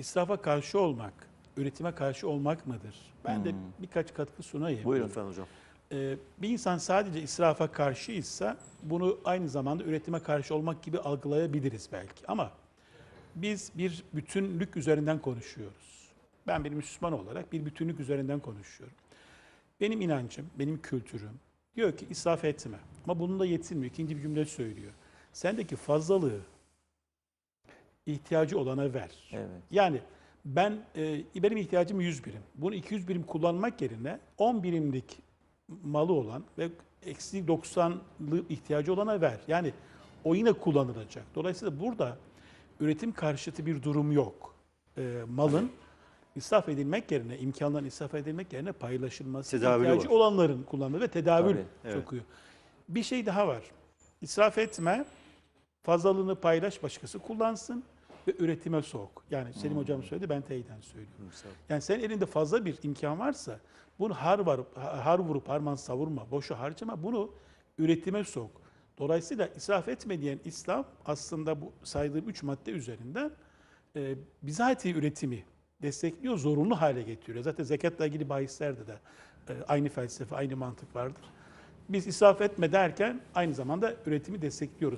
israfa karşı olmak, üretime karşı olmak mıdır? Ben de birkaç katkı sunayım. Buyurun lütfen hocam. Ee, bir insan sadece israfa karşıysa bunu aynı zamanda üretime karşı olmak gibi algılayabiliriz belki. Ama biz bir bütünlük üzerinden konuşuyoruz. Ben bir Müslüman olarak bir bütünlük üzerinden konuşuyorum. Benim inancım, benim kültürüm diyor ki israf etme. Ama bununla yetinmiyor. İkinci bir cümle söylüyor. Sendeki fazlalığı ihtiyacı olana ver. Evet. Yani ben e, benim ihtiyacım 100 birim. Bunu 200 birim kullanmak yerine 10 birimlik malı olan ve eksi 90'lı ihtiyacı olana ver. Yani o yine kullanılacak. Dolayısıyla burada üretim karşıtı bir durum yok. E, malın israf edilmek yerine, imkanların israf edilmek yerine paylaşılması, Tedavülü ihtiyacı var. olanların kullandığı ve tedavül Tabii, evet. sokuyor. Bir şey daha var. İsraf etme, fazlalığını paylaş, başkası kullansın ve üretime sok. Yani Selim Hmm. hocam söyledi, ben teyiden söylüyorum. Yani senin elinde fazla bir imkan varsa bunu har, var, har vurup harman savurma, boşu harcama, bunu üretime sok. Dolayısıyla israf etme diyen İslam aslında bu saydığım üç madde üzerinden e, bizatihi üretimi destekliyor, zorunlu hale getiriyor. Zaten zekatla ilgili bahislerde de e, aynı felsefe, aynı mantık vardır. Biz israf etme derken aynı zamanda üretimi destekliyoruz.